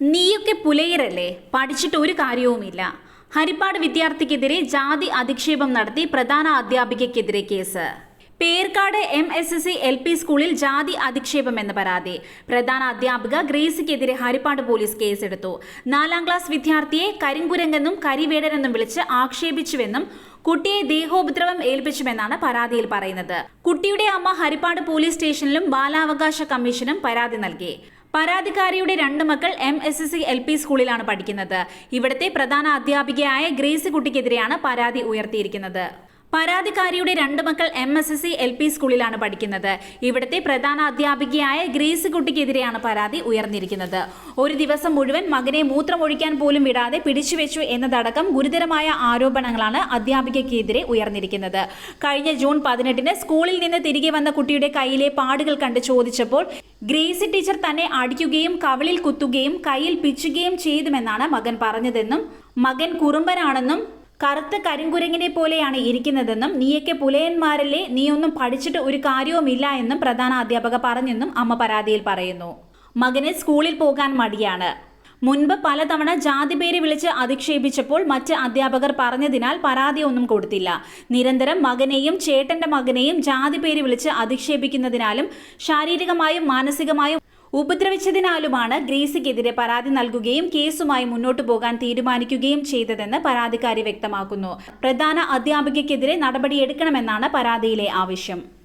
നീയൊക്കെ പുലയരല്ലേ? പഠിച്ചിട്ട് ഒരു കാര്യവുമില്ല. ഹരിപ്പാട് വിദ്യാർത്ഥിക്കെതിരെ ജാതി അധിക്ഷേപം നടത്തി പ്രധാന അധ്യാപികയ്ക്കെതിരെ case. Perkad M S S C L P സ്കൂളിൽ ജാതി അധിക്ഷേപം എന്ന പരാതി. പ്രധാന അധ്യാപിക ഗ്രേസിക്കെതിരെ ഹരിപ്പാട് പോലീസ് കേസെടുത്തു. നാലാം ക്ലാസ് വിദ്യാർത്ഥിയെ കരിങ്കുരങ്ങെന്നും കരിവേടനെന്നും വിളിച്ച് ആക്ഷേപിച്ചുവെന്നും കുട്ടിയെ ദേഹോപദ്രവം ഏൽപ്പിച്ചുവെന്നാണ് പരാതിയിൽ പറയുന്നത്. കുട്ടിയുടെ അമ്മ ഹരിപ്പാട് പോലീസ് സ്റ്റേഷനിലും ബാലാവകാശ കമ്മീഷനും പരാതി നൽകി. പരാതിക്കാരിയുടെ രണ്ട് മക്കൾ M S S C L P സ്കൂളിലാണ് പഠിക്കുന്നത്. ഇവിടുത്തെ പ്രധാന അധ്യാപികയായ ഗ്രേസി കുട്ടിക്കെതിരെയാണ് പരാതി ഉയർത്തിയിരിക്കുന്നത്. പരാതിക്കാരിയുടെ രണ്ട് മക്കൾ M S S C L P സ്കൂളിലാണ് പഠിക്കുന്നത്. ഇവിടുത്തെ പ്രധാന അധ്യാപികയായ ഗ്രേസ് കുട്ടിക്കെതിരെയാണ് പരാതി ഉയർന്നിരിക്കുന്നത്. ഒരു ദിവസം മുഴുവൻ മകനെ മൂത്രമൊഴിക്കാൻ പോലും വിടാതെ പിടിച്ചുവെച്ചു എന്നതടക്കം ഗുരുതരമായ ആരോപണങ്ങളാണ് അധ്യാപികയ്ക്കെതിരെ ഉയർന്നിരിക്കുന്നത്. കഴിഞ്ഞ ജൂൺ പതിനെട്ടിന് സ്കൂളിൽ നിന്ന് തിരികെ വന്ന കുട്ടിയുടെ കയ്യിലെ പാടുകൾ കണ്ട് ചോദിച്ചപ്പോൾ ഗ്രേസി ടീച്ചർ തന്നെ അടിക്കുകയും കവളിൽ കുത്തുകയും കയ്യിൽ പിച്ചുകയും ചെയ്തുമെന്നാണ് മകൻ പറഞ്ഞതെന്നും മകൻ കുറുമ്പനാണെന്നും കറുത്ത കരിങ്കുരങ്ങിനെ പോലെയാണ് ഇരിക്കുന്നതെന്നും നീയൊക്കെ പുലയന്മാരല്ലേ നീയൊന്നും പഠിച്ചിട്ട് ഒരു കാര്യവുമില്ല എന്നും പ്രധാന അധ്യാപക പറഞ്ഞെന്നും അമ്മ പരാതിയിൽ പറയുന്നു. മകന് സ്കൂളിൽ പോകാൻ മടിയാണ്. മുൻപ് പലതവണ ജാതി പേര് വിളിച്ച് അധിക്ഷേപിച്ചപ്പോൾ മറ്റ് അധ്യാപകർ പറഞ്ഞതിനാൽ പരാതിയൊന്നും കൊടുത്തില്ല. നിരന്തരം മകനെയും ചേട്ടന്റെ മകനെയും ജാതി പേര് വിളിച്ച് അധിക്ഷേപിക്കുന്നതിനാലും ശാരീരികമായും മാനസികമായും ഉപദ്രവിച്ചതിനാലുമാണ് ഗ്രേസിക്കെതിരെ പരാതി നൽകുകയും കേസുമായി മുന്നോട്ടു പോകാൻ തീരുമാനിക്കുകയും ചെയ്തതെന്ന് പരാതിക്കാരി വ്യക്തമാക്കുന്നു. പ്രധാന അധ്യാപികയ്ക്കെതിരെ നടപടിയെടുക്കണമെന്നാണ് പരാതിയിലെ ആവശ്യം.